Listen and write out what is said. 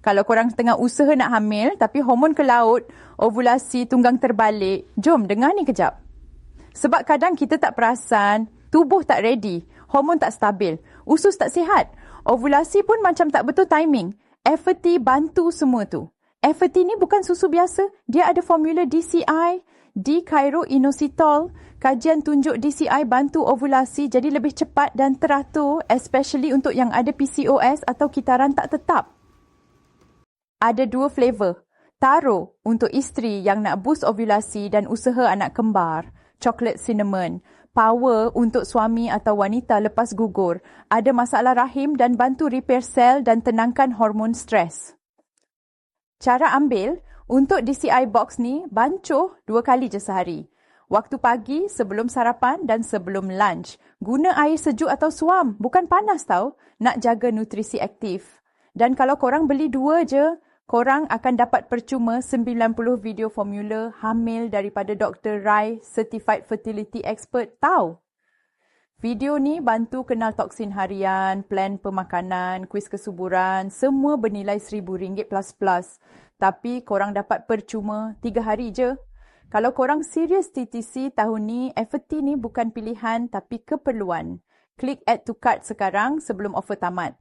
Kalau korang tengah usaha nak hamil tapi hormon ke laut, ovulasi tunggang terbalik, jom dengar ni kejap. Sebab kadang kita tak perasan, tubuh tak ready, hormon tak stabil, usus tak sihat, ovulasi pun macam tak betul timing. FT bantu semua tu. FT ni bukan susu biasa, dia ada formula DCI, D-Chiroinositol. Kajian tunjuk DCI bantu ovulasi jadi lebih cepat dan teratur especially untuk yang ada PCOS atau kitaran tak tetap. Ada dua flavor. Taro untuk isteri yang nak boost ovulasi dan usaha anak kembar. Chocolate cinnamon. Power untuk suami atau wanita lepas gugur. Ada masalah rahim dan bantu repair sel dan tenangkan hormon stres. Cara ambil, untuk DCI box ni, bancuh dua kali je sehari. Waktu pagi sebelum sarapan dan sebelum lunch. Guna air sejuk atau suam. Bukan panas tau. Nak jaga nutrisi aktif. Dan kalau korang beli dua je, korang akan dapat percuma 90 video formula hamil daripada Dr. Rai, Certified Fertility Expert. Tahu? Video ni bantu kenal toksin harian, plan pemakanan, kuis kesuburan, semua bernilai RM1,000 plus-plus. Tapi korang dapat percuma tiga hari je. Kalau korang serius TTC tahun ni, FT ni bukan pilihan tapi keperluan. Klik add to cart sekarang sebelum offer tamat.